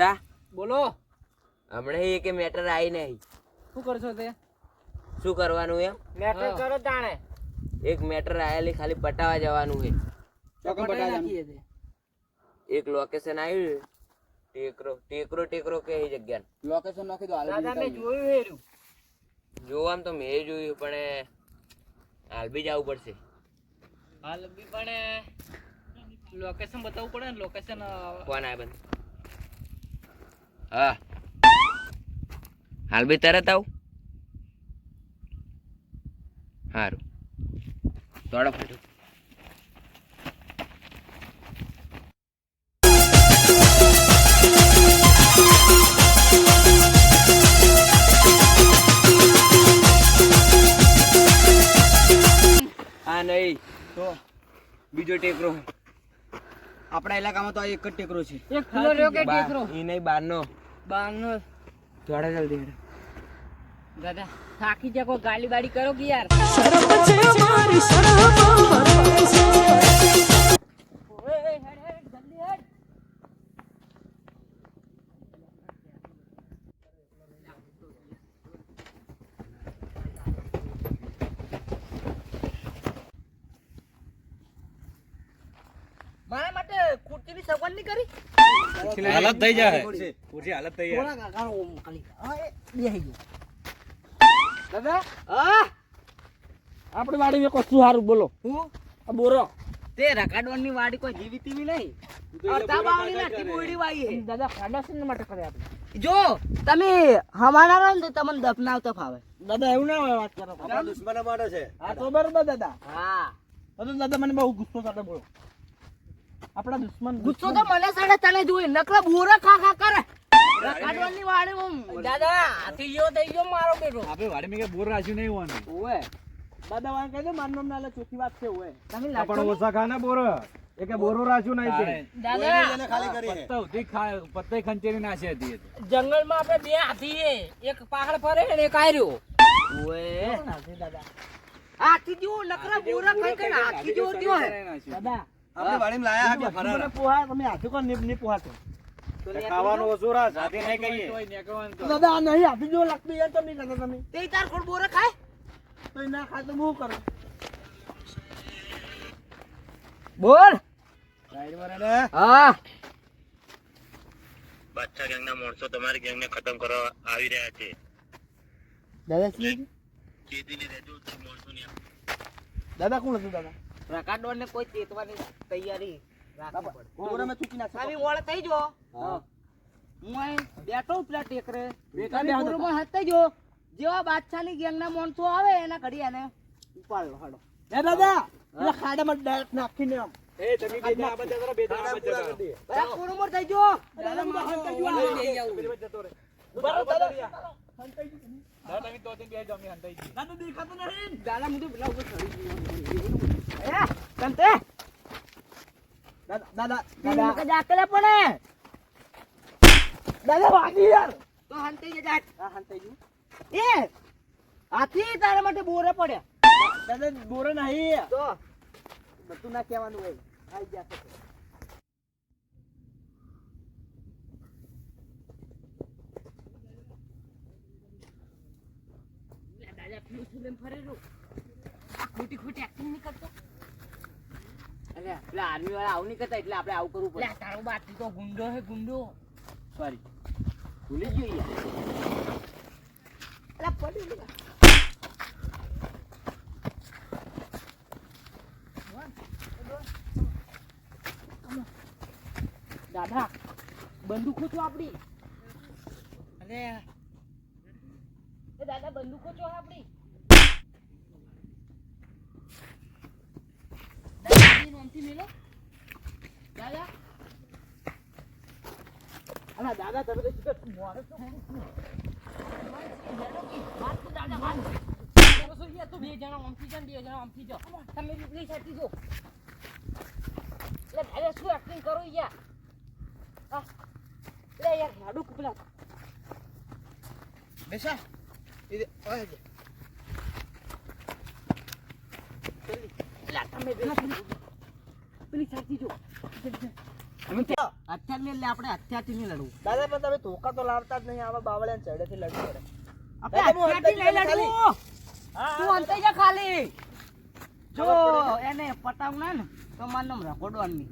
બચ્ચા બોલો. હમણાં એક મેટર આવી નહીં. શું કરશો તે? શું કરવાનું એમ? મેટર કરો તાણે. એક મેટર આયેલી ખાલી પટાવા જવાનું છે ચોકમ પટાવા જવાનું એક લોકેશન આવ્યું ટેકરો ટેકરો ટેકરો કે એ જગ્યા લોકેશન નાખી દો હાલ દાદા મેં જોયું હેરું જોવામાં તો મેં જોયું પણ એ હાલ બી જવું પડશે. હાલ બી પણ લોકેશન બતાવવું પડે ને લોકેશન કોણ આવે બંધ? હા. હાલ બી તરત આવું. સારું દોડો ફાટો. આ નહીં તો બીજો ટેકરો આપણા ઇલાકામાં તો આ એક જ ટેકરો છે. એક ખુલ્લો રહ્યો કે ટેકરો? એ નહીં બારનો બારનો દોડો જલ્દી દાદા થાકી જા કોઈ ગાલી બાડી કરો કે યાર? મારા માટે ખુરશીની સગવડ નહીં કરી? હાલત થઈ જાય પૂછી હાલત થઈ જાય દાદા? હા? આપણી વાડીમાં કશું સારું બોલો. હું? આ બોરો. તે રકાડવાની વાડી કોઈ જીવી તીવી નહીં. અડધા બાવળી નાખી બોયડી વાઈ દાદા ખાડા શેના માટે કરે આપણે. જો તમે હમાના રહો ને તો તમને દફનાવતા ફાવે. દાદા એવું ના હોય વાત કરો. દુશ્મન દુશ્મનો છે. હા તો બરોબર દાદા. હા. તો દાદા મને બહુ ગુસ્સો સાથે બોલો. આપણા દુશ્મન ગુસ્સો તો મને સાડે તને જોઈ. નકલા બોરા ખા ખા કરે. કાઢવાની વાડે મમ દાદા હાથી ગયો થઈ ગયો મારો બેટો. આપણે મે કે બોર રાજી નહીં હોવાનું. ઓએ દાદા વાંગ કહે દો મારું નામ ના ચોથી વાત છે ઓએ તમે પણ ઓસા ખા ના બોર. એ કે બોરો રાખ્યું નહીં છે. દાદા. પત્તા ઉધી ખા પત્તે ખંચેરી નાશે હતી જંગલમાં જંગલમાં આપણે બે હાથી એક પહાડ ફરે ને એક આર્યો ઓએ દાદા? હાથી જો નકરા બોરા ખાઈ ખાઈને હાથી જો હે દાદા. આપણે વાડીમાં લાયા મને ફરાર. પોહા તમે હાથે કોણ નહીં નહીં પોહાતો ખાવાનું ઓછું સાથે નહીં કહીએ દાદા આ નહીં હાથી જો લાગતું યાર તમે દાદા તમે. તે તાર ખોડ બોરે ખાય? તો ના ખાય તો હું કરું? બોલ. હા. બાદશાહ ગેંગના માણસો તમારી ગેંગને ખતમ કરવા આવી રહ્યા છે. દાદા તે દાદા કોણ હતું દાદા? રકાડો ને કોઈ ચેતવાની તૈયારી રાખવી પડે. બોરામાં ચૂકી નાખો તમે ઓળ થઈ જો હું. અહીં બેઠો પેલા ટેકરે. બેઠા બેઠા હાથ થઈ જો જેવા બાદશાહની ગેંગના માણસો આવે એના ઘડી એને ઉપાડો હાડો એ દાદા પેલા ખાડામાં ડાયરેક્ટ નાખીને આમ. એ તમે આ આ થઈ જો દાદા મને હાથ કરી હું. લઈ જાઉં. જતો રહે. બરાબર, દાદા. દાદા, તમે તો ત્યાં બે જાઓ, હંતાઈ જઈએ. દાદા દેખાતું નહીં દાદા મુજબ પેલા ઉપર ચડી ગયો. એ કંતે દાદા દાદા દાદા. દાદા કે જાકલે પડે. દાદા વાગી યાર. તો હંતે જાટ હા હા થઈ એ હાથી તારા માટે બોરે પડ્યા. દાદા બોરો નહીં. તો. બધું ના કહેવાનું હોય. દાદા ફરે રો ખોટી ખોટી એક્ટિંગ નહીં કરતો. અરે પેલા આર્મી વાળા આવું નહીં કરતા એટલે આપણે આવું કરવું પડે. તારો બાકી તો ગુંડો હે ગુંડો. સોરી ભૂલી ગયો યાર. પડી ગયો દાદા બંદૂકો છો આપડી? અરે એ દાદા બંદૂકો છો આપડી? મેલો. દાદા. અલા દાદા તમે તો સીધા મોરે તો બે જણા આમથી બે જણા આમથી તમે જો. એટલે દાદા શું એક્ટિંગ કરો યાર? હા. એટલે યાર હાડું પેલા બેસા. એ ઓય. તમે બે પેલી સાઈડથી જો. હથિયાર ને એટલે આપણે હથિયારથી નહીં લડવું. દાદા પણ તમે ધોકા તો લાવતા જ નહીં આવા બાવળિયા ચડેથી લડવું પડે. આપણે હથિયારથી નહીં લડવું. હા, તું અંતે જા ખાલી. જો એને પટાવ ના ને તો માર નામ રખોડવાનું.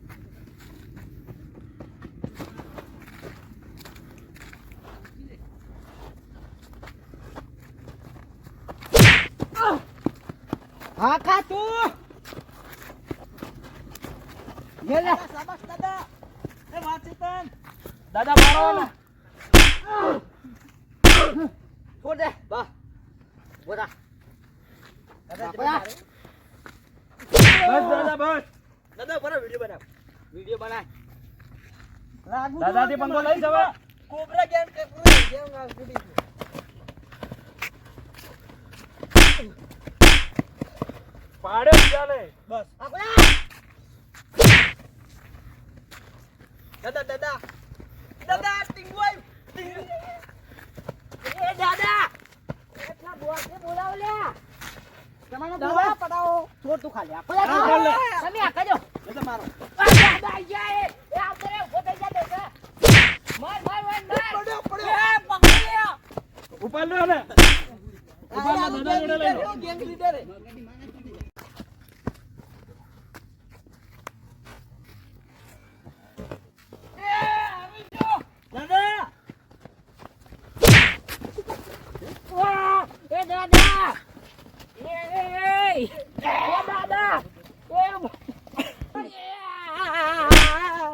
હા ખા તું. લે લે દાદા ને. છોડ દે. બા. બોલા દાદા બસ દાદા બસ. દાદા બરાબર વીડિયો બનાવ. વિડિયો બનાય લાગુ દાદાથી પંખો લઈ જવા. કોબરા ગેમ કે ગેમ ગાલ કુડી પાડે ચાલે બસ. દાદા દાદા. દાદા ટીંગવાઈ એ દાદા. એટલા બોલને બોલાવો લે. તમારો બોલા પડાવો. છોડ તું ખાલી આપણે લે. તમે આ કજો દાદા મારો. દાદા આઈ જાય એ. આ કરે ઊભો થઈ જા દેખા માર માર માર માર. પડ્યો, પડ્યો. એ પકડી લ્યો. ઉપર લ્યો ને આ દાદા જોડે લઈ લો. ગેંગ લીડર હે. દાદા વાહ! એ દાદા એ એ એ એ દાદા એ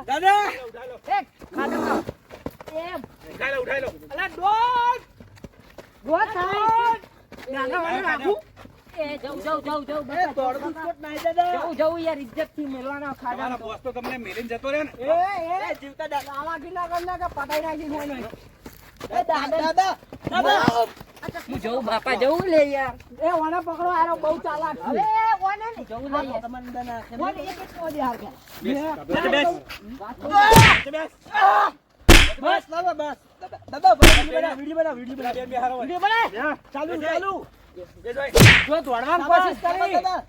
દાદા એ ખાડો એ ઉઠાઈ લો ઉઠાઈ લો. અલા ડોટ ડોટ થાય. નાના વાળું રાખું એ જઉં જઉં જઉં જઉં બસ. દોડ બિસ્કુટ નાઈ દાદા જઉં જઉં યાર ઇજ્જતથી મેલવાના ખાડા તમારા બોસ તો તમને મેલીને જતો રહ્યો ને. એ એ. જીવતા દાદા. આવા ગીના કરના કે પટાઈ નાખી હોય નહીં. દાદા દાદા દાદા. હું જઉં બાપા જવું લે યાર. એ ઓને પકડો આરો બહુ ચાલાક છે. હવે ઓને નહીં. જવું લે યાર તમને દાદા ઓને એક એક મોદી હાર કે બેસ. બેસ બસ. દાદા બસ દાદા દાદા બરાબર વીડિયો બનાવ વીડિયો બનાવ બે બે હારો હોય. વીડિયો બનાવ. ચાલુ ચાલુ. બેસ. જો દોડવાની કોશિશ કરી. દાદા.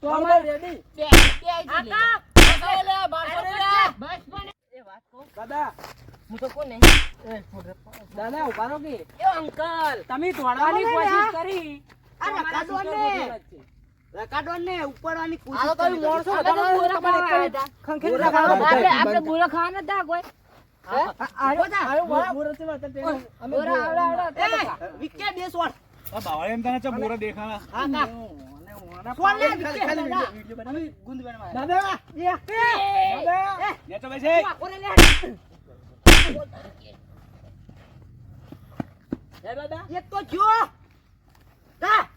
તો અમે રેડી બે બે આકા પકડો લે બારસો બસ બને. એ વાત કો દાદા. હું તો કોણ નહીં દાદા ઊભા રહો કે. એ અંકલ. તમે દોડવાની કોશિશ કરી. અરે અમારા ને. રકાડોને ઉપરવાની આ તો મોણસો તમારે ખંખેરી આપણે કોઈ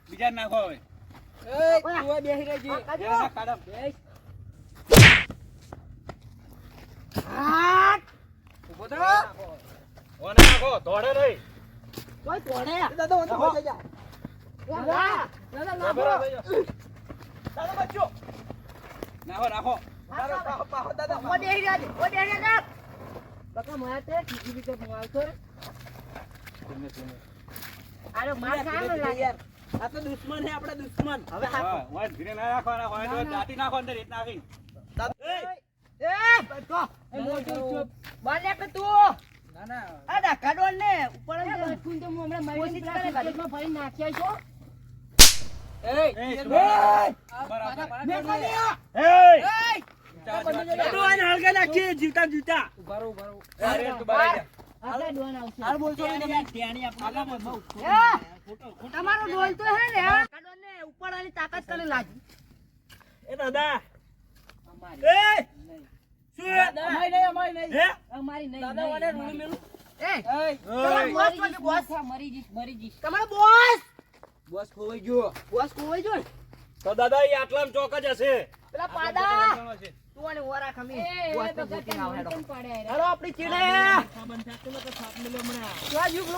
બીજા નાખો બેસી એ તું ઓને નાખો? ધોડે નહીં. કોઈ તોડે. દાદા વચ્ચે નાખો. જા. દાદા નાખો પાહો દાદા ઓ દેહી રહ્યા ઓ દેહી રહ્યા બકા મારે તે કીધી બીકે મારતો રે. ધીમે ધીમે. માર ખાવાનો લાગે. યાર. આ તો દુશ્મન હે આપણા દુશ્મન. હવે હા, ઓય ધીરે ના નાખવાના હોય તો દાટી નાખો અંદર રીત નાખી. એ એ મોટું ચૂપ. બાલે કે તું? ના ના. આ ડાકા ડોલ ને ઉપર જ બચકું તો હું હમણાં મારી પેટમાં ભરી નાખ્યા છો. એ, શું? બરાબર. મેં કોને આ? એ! દાદુ આને હળગે નાખીએ જીવતા જીવતા. અરે, તું બહાર જા. આપણે ડોન આવશે. હાલ બોલશો ને તમે આપણે બહુ તમારો ડોલ તો હે ને ડાકા ડોલ ને ઉપર વાળી તાકાત તને લાગી. એ દાદા. એ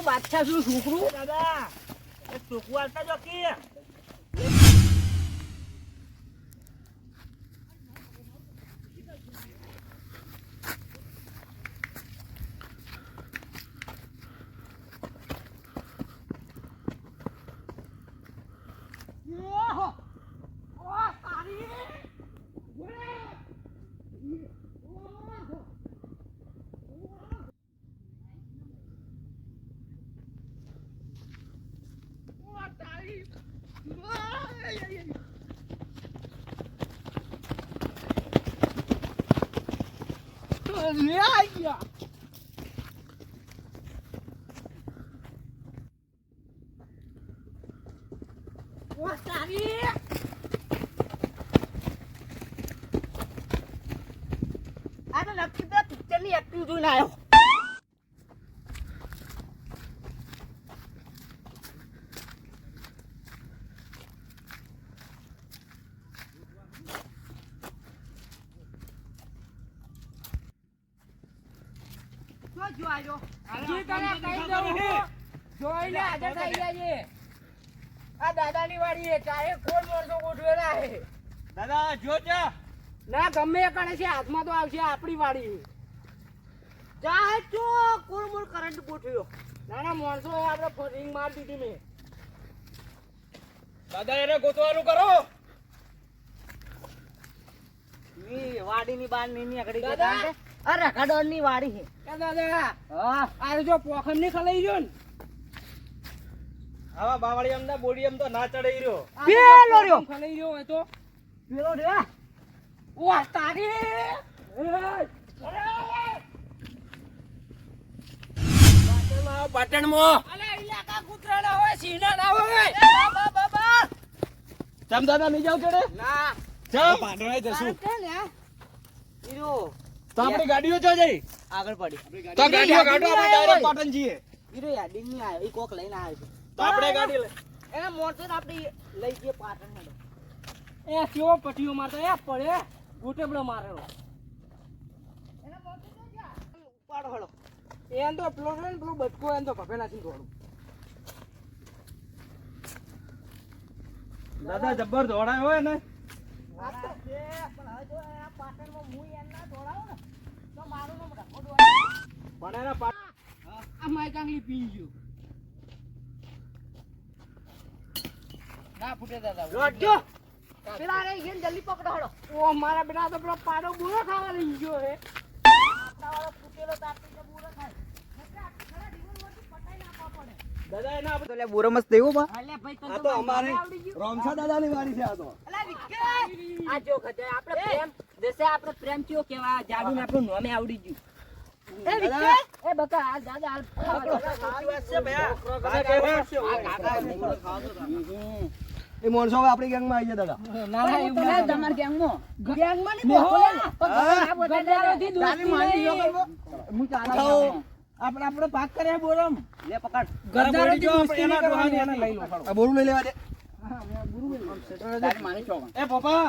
બાદશાહ શું છોકરું? દાદા એ ચોકુ આલતા જો કે. આ તો નક્કી પિક્ચરની એક્ટિંગ જોઈને આવ્યો શું જોવાયો? જી તને કહી દઉં. જોઈ લે, આજે થઈ જાય છે. આ દાદાની વાડી છે, ચારે કોણ માણસો ગોઠવેલા છે. દાદા જો ના ગમે એ છે હાથમાં તો આવશે આપણી વાડી ચો કરંટ ગોઠવ્યો નાના ના માણસો આપણે રિંગ માર દીધી મેં દાદા એને ગોતવાનું કરો વાડીની બારની નીકળી ગઈ કારણ કે આ રખાડોળની વાડી છે. દાદા હા. આ જો પોખમની ખલાઈ જો ને? આવા બાવળી ના બોડી અમ તો ના ચડાઈ રહ્યો. પેલો રહ્યો. ખલાઈ રહ્યો હોય તો. પેલો રહ્યો. વાહ તારી પાટણમાં અલે ઇલાકા કૂતરા હોય સિંહના ના હોય બાબા બાબા. ચમ નહીં જાવ ચડે ના. ચમ પાટણ જશું. ઈરો તો આપણી ગાડીઓ જો જઈ. આગળ પડી. તો ગાડીઓ કાઢો આપણે ડાયરેક્ટ પાટણ જઈએ ઈરો યાદી નહીં આવ્યો ઈ કોક લઈને આવ્યો તો આપણે ગાડી લે એને મોટો આપણે લઈ જઈએ પાટણ હેડો એ કેવો પટીઓ મારતો એ પડે ગુટેબડો મારેલો. એને મોટો તો જા. ઉપાડો હળો. એન તો પેલો છે ને પેલો બચકો એન તો ભભે નાખીને દોડું. દાદા જબ્બર દોડાયો હોય ને આ તો છે પણ હવે જો આ પાટણમાં હું એન ના દોડાવું ને આ માય કાંગલી પી ગયો. ના ફૂટે દાદા પેલા રે જલ્દી પકડો ઓ મારા બેટા તો પેલો પાડો બોલો ખાવા લઈ ગયો હે. આટલા વાળો ફૂટેલો તાપી તો બુરો ખાય એટલે આ ખરા દીવલ વળતું પટાઈ નાખવા પડે દાદા એના આપણે એટલે બોરો મસ્ત દેવું બા. ભાઈ આ તો અમારે આવડી ગયું. રોમસા વાડી છે આ તો. આ જો ખજે આપણે પ્રેમ દેશે આપણે પ્રેમ કયો કેવા જાડુ ને આપણું નામે આવડી ગયું. એ બકા આ દાદા હાલ. દાદા કહેવા એ માણસો હવે આપણી ગેંગમાં આવી જાય દાદા. ના ના એવું ના તમાર ગેંગમાં. ગેંગમાં ની. બોલે ને ગદારોથી દોસ્તી નહીં. હું ચાલો આપણે આપણો પાક કરે બોરમ લે પકડ. ગરદારો જો આપણે એના ડોહાની એને લઈ લો. આ બોરું લઈ લેવા દે. એ પપ્પા.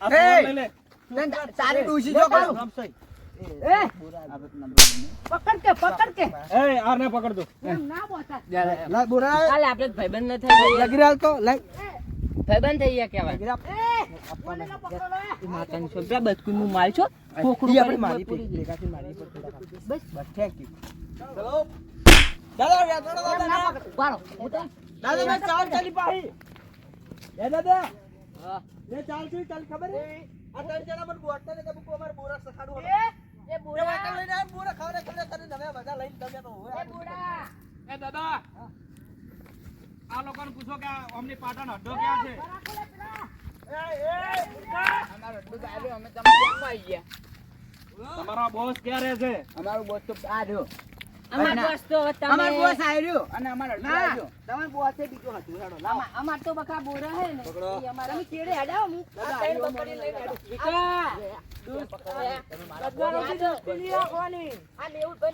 આ એ! ફોન લઈ લે. તારી ડૂસી જો કરો એ પકડ કે પકડ કે. એ આને પકડ દો ના બોતા લા બોરા. કાલે આપણે ભાઈબંધ ન થઈ લગી રાલ તો લાઈ. ભાઈબંધ થઈ ગયા કેવાય લગી રહ્યો એ! માતાની છોકરા બચકું નું માલ છો. ઈ આપણે મારી પડી ભેગાથી મારી પર થોડા કાપી. બસ. બસ થેન્ક યુ ચલો. દાદા યાર થોડા દાદા દાદા મેં ચાલ ચાલી પાહી. એ દાદા. લે ચાલ છું ચાલ ખબર હે આ ત્રણ જણા મને બોટતા ને કે અમાર બોરા સખાડું એ એ લઈને બોરા તમે બધા લઈને તમે તો એ બુડા એ દાદા. આ લોકોને પૂછો કે આ અમની પાટણ અડ્ડો ક્યાં છે? તમારા બોસ ક્યાં રહે છે? અમારો બોસ તો આ રહ્યો. અમાર બોસ તો તમે અમાર બોસ આવ્યો અને અમાર. આ તમાર બોસ એ બીજો હતું. હેડો અમાર- અમાર તો બકા બોરા હે ને. અમારા તમે છેડે હડાવો હું આ પકડી લઈને હેડું. વિકા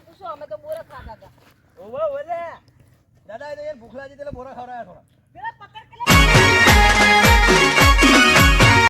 પૂછો, અમે તો બોરા ખાતા હતા. ઓવો ઓલે દાદા ભૂખ લાગી એટલે બોરા ખવડાયા થોડા. પેલા પકડ